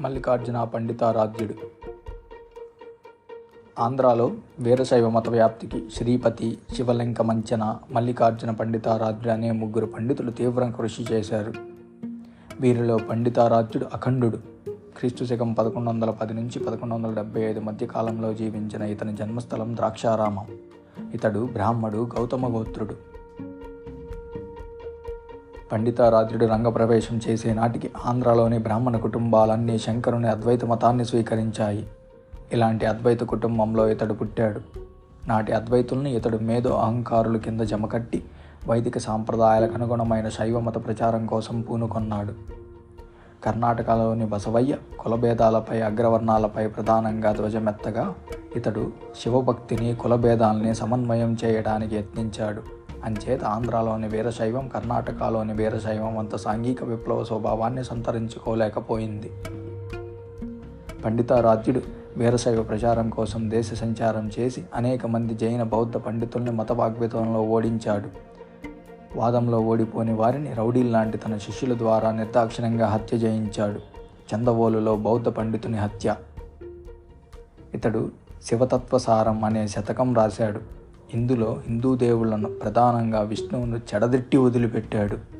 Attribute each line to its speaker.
Speaker 1: మల్లికార్జున పండితారాధ్యుడు. ఆంధ్రాలో వీరశైవ మత వ్యాప్తికి శ్రీపతి శివలింక మంచన మల్లికార్జున పండితారాధ్యుడు అనే ముగ్గురు పండితులు తీవ్రంగా కృషి చేశారు. వీరిలో పండితారాధ్యుడు అఖండుడు. క్రీస్తు శకం పదకొండు వందల పది నుంచి పదకొండు వందల డెబ్బై ఐదు మధ్య కాలంలో జీవించిన ఇతని జన్మస్థలం ద్రాక్షారామం. ఇతడు బ్రాహ్మడు గౌతమ గోత్రుడు. పండితారాధ్యుడు రంగప్రవేశం చేసే నాటికి ఆంధ్రలోని బ్రాహ్మణ కుటుంబాలన్నీ శంకరుని అద్వైత మతాన్ని స్వీకరించాయి. ఇలాంటి అద్వైత కుటుంబంలో ఇతడు పుట్టాడు. నాటి అద్వైతుల్ని ఇతడు మేధో అహంకారుల కింద జమకట్టి వైదిక సాంప్రదాయాలకు అనుగుణమైన శైవ మత ప్రచారం కోసం పూనుకొన్నాడు. కర్ణాటకలోని బసవయ్య కులభేదాలపై అగ్రవర్ణాలపై ప్రధానంగా ధ్వజమెత్తగా ఇతడు శివభక్తిని కులభేదాల్ని సమన్వయం చేయడానికి యత్నించాడు. అంచేత ఆంధ్రాలోని వీరశైవం కర్ణాటకలోని వీరశైవం అంత సాంఘిక విప్లవ స్వభావాన్ని సంతరించుకోలేకపోయింది. పండితారాధ్యుడు వీరశైవ ప్రచారం కోసం దేశ సంచారం చేసి అనేక మంది జైన బౌద్ధ పండితుల్ని మత వాగ్వితంలో ఓడించాడు. వాదంలో ఓడిపోని వారిని రౌడీల్ లాంటి తన శిష్యుల ద్వారా నిర్దాక్షిణ్యంగా హత్య చేయించాడు చందవోలులో బౌద్ధ పండితుని హత్య. ఇతడు శివతత్వసారం అనే శతకం రాశాడు. ఇందులో హిందూ దేవుళ్ళను ప్రధానంగా విష్ణువును చెడదిట్టి వదిలిపెట్టాడు.